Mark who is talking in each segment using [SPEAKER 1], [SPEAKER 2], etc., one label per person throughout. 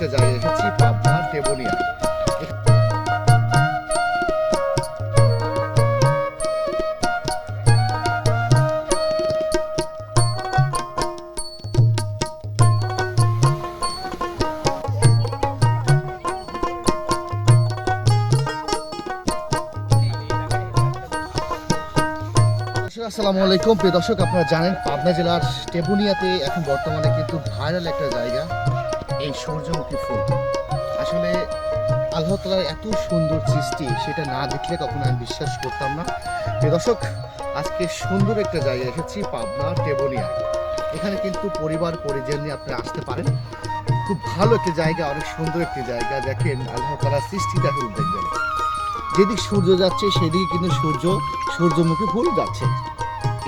[SPEAKER 1] একটা জায়গায় এসেছি পাবনা টেবনিয়া আসসালামু আলাইকুম। প্রিয় দর্শক, আপনারা জানেন পাবনা জেলার টেবুনিয়াতে এখন বর্তমানে কিন্তু ভাইরাল একটা জায়গা। এই সূর্যমুখী ফুল। আসলে আল্লাহ তালার এত সুন্দর সৃষ্টি, সেটা না দেখলে কখনো আমি বিশ্বাস করতাম না। দর্শক, আজকে সুন্দর একটা জায়গা এসেছি, পাবনা, টেবুনিয়া। এখানে কিন্তু পরিবার, পরিজন নিয়ে আপনি আসতে পারেন। খুব ভালো একটি জায়গা, অনেক সুন্দর একটি জায়গা। দেখেন আল্লাহ তালার সৃষ্টিটা শুধু দেখবেন। যেদিক সূর্য যাচ্ছে, সেদিকে কিন্তু সূর্য, সূর্যমুখী ফুল যাচ্ছে।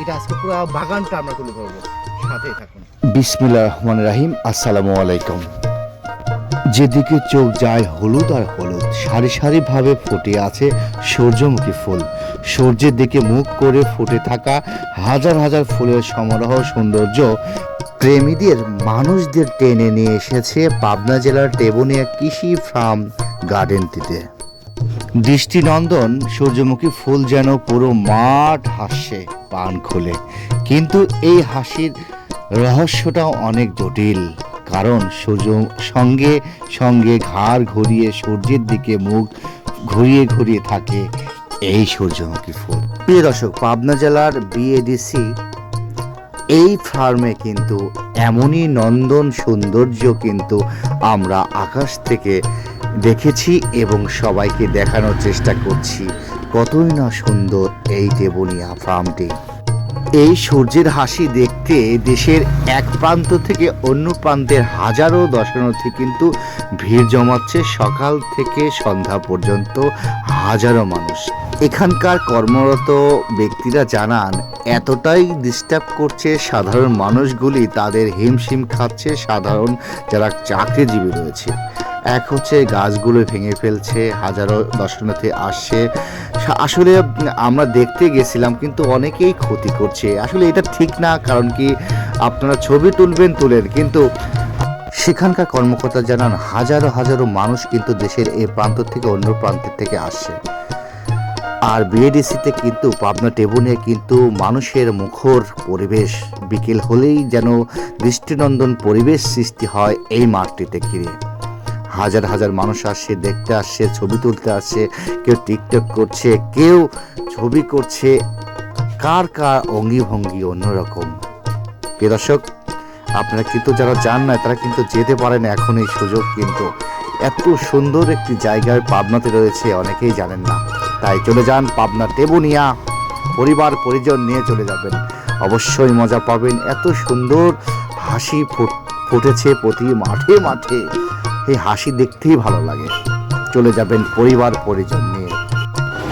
[SPEAKER 1] এটা আজকে পুরো বাগানটা আমরা তুলে ধরবো। সাথেই থাকুন।
[SPEAKER 2] বিসমিল্লা রহমান রাহিম। আসসালামু আলাইকুম। যেদিকে চোখ যায় হলুদ আর হলুদ, সারি সারি ভাবে ফুটে আছে সূর্যমুখী ফুল। সূর্যের দিকে মুখ করে ফুটে থাকা হাজার হাজার ফুলের সমারোহ সৌন্দর্য প্রেমীদের, মানুষদের টেনে নিয়ে এসেছে পাবনা জেলার টেবনিয়া কৃষি ফার্ম গার্ডেনটিতে। দৃষ্টিনন্দন, সূর্যমুখী ফুল যেন পুরো মাঠ হাসছে পান খুলে। কিন্তু এই হাসির রহস্যটাও অনেক জটিল। কারণ সূর্য সঙ্গে সঙ্গে ঘাড় ঘুরিয়ে সূর্যের দিকে মুখ ঘুরিয়ে ঘুরিয়ে থাকে এই সূর্যমুখী ফুল। প্রিয় দর্শক, পাবনা জেলার বিএডিসি এই ফার্মে কিন্তু এমনই নন্দন সৌন্দর্য কিন্তু আমরা আকাশ থেকে দেখেছি এবং সবাইকে দেখানোর চেষ্টা করছি। কতই না সুন্দর এই দেবনিয়া ফার্মটি। এই সূর্যের হাসি দেখতে দেশের এক প্রান্ত থেকে অন্য প্রান্তের হাজারো দর্শনার্থী কিন্তু ভিড় জমাচ্ছে সকাল থেকে সন্ধ্যা পর্যন্ত হাজারো মানুষ। এখানকার কর্মরত ব্যক্তিরা জানান, এতটাই ডিস্টার্ব করছে সাধারণ মানুষগুলি, তাদের হিমশিম খাচ্ছে সাধারণ যারা চাকরিজীবী রয়েছে। এক হচ্ছে গাছগুলো ভেঙে ফেলছে, হাজারো দর্শনার্থী আসছে। আসলে আমরা দেখতে গেছিলাম, কিন্তু অনেকেই ক্ষতি করছে। আসলে এটা ঠিক না, কারণ কি আপনারা ছবি তুলবেন তুলেন, কিন্তু সেখানকার কর্মকর্তা জানান, হাজারো হাজারো মানুষ কিন্তু দেশের এই প্রান্ত থেকে অন্য প্রান্তের থেকে আসছে। আর বিএডিসিতে কিন্তু পাবনা টেবুনে কিন্তু মানুষের মুখর পরিবেশ, বিকেল হলেই যেন দৃষ্টিনন্দন পরিবেশ সৃষ্টি হয় এই মাঠটিতে ঘিরে। হাজার হাজার মানুষ আসছে, দেখতে আসছে, ছবি তুলতে আসছে, কেউ টিকটক করছে, কেউ ছবি করছে। কার কার অঙ্গি ভঙ্গি অন্যরকম? প্রিয় দর্শক, আপনারা কিন্তু যারা যান না তারা কিন্তু যেতে পারেন এখন এই সুযোগ কিন্তু। এত সুন্দর একটি জায়গায় পাবনাতে রয়েছে, অনেকেই জানেন না। তাই চলে যান পাবনা টেবুনিয়া, পরিবার, পরিজন নিয়ে চলে যাবেন। অবশ্যই মজা পাবেন। এত সুন্দর হাসি ফুট- ফুটেছে প্রতি মাঠে মাঠে। এই হাসি দেখতেই ভালো লাগে। চলে যাবেন পরিবার পরিজন নিয়ে।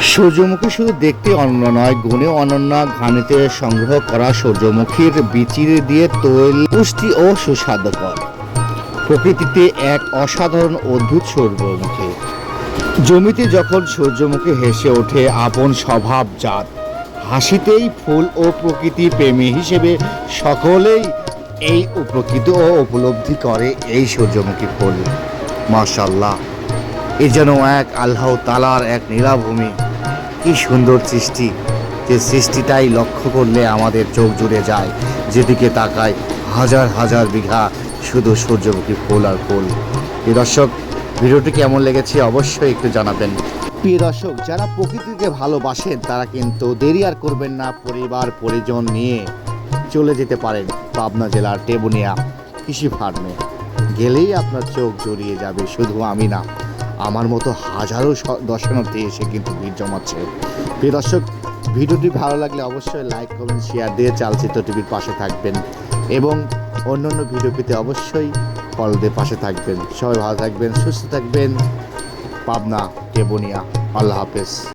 [SPEAKER 2] সূর্যমুখী শুধু দেখতে অনন্য নয়, গুণে অনন্য ঘানিতে সংগ্রহ করা সূর্যমুখীর বিচির দিয়ে তৈরি পুষ্টি ও সুস্বাদকর। প্রকৃতিতে এক অসাধারণ অদ্ভুত সূর্যমুখী। জমিতে যখন সূর্যমুখী হেসে ওঠে, আপন স্বভাব জাত হাসিতেই ফুল ও প্রকৃতি প্রেমী হিসেবে সকলেই এই উপকৃত ও উপলব্ধি করে এই সূর্যমুখী ফুল। মাশাল্লাহ এ যেন এক আল্লাহ তালার এক নীলাভূমি। কি সুন্দর সৃষ্টি। যে সৃষ্টিটাই লক্ষ্য করলে আমাদের চোখ জুড়ে যায়, যেদিকে তাকায় হাজার হাজার বিঘা শুধু সূর্যমুখী ফুল আর ফুল। এই দর্শক, ভিডিওটি কেমন লেগেছে অবশ্যই একটু জানাবেন। প্রিয় দর্শক, যারা প্রকৃতিকে ভালোবাসেন, তারা কিন্তু দেরি আর করবেন না পরিবার পরিজন নিয়ে। চলে যেতে পারেন পাবনা জেলার টেবুনিয়া কৃষি ফার্মে। গেলেই আপনার চোখ জড়িয়ে যাবে, শুধু আমি না, আমার মতো হাজারো দর্শনার্থী এসে কিন্তু ভিড় জমাচ্ছে। প্রিয় দর্শক, ভিডিওটি ভালো লাগলে অবশ্যই লাইক, কমেন্ট শেয়ার দিয়ে চালচিত্র টিভির পাশে থাকবেন এবং অন্য অন্য ভিডিও পেতে অবশ্যই ফলো দিয়ে পাশে থাকবেন। সবাই ভালো থাকবেন, সুস্থ থাকবেন। পাবনা, টেবুনিয়া, আল্লাহ হাফেজ।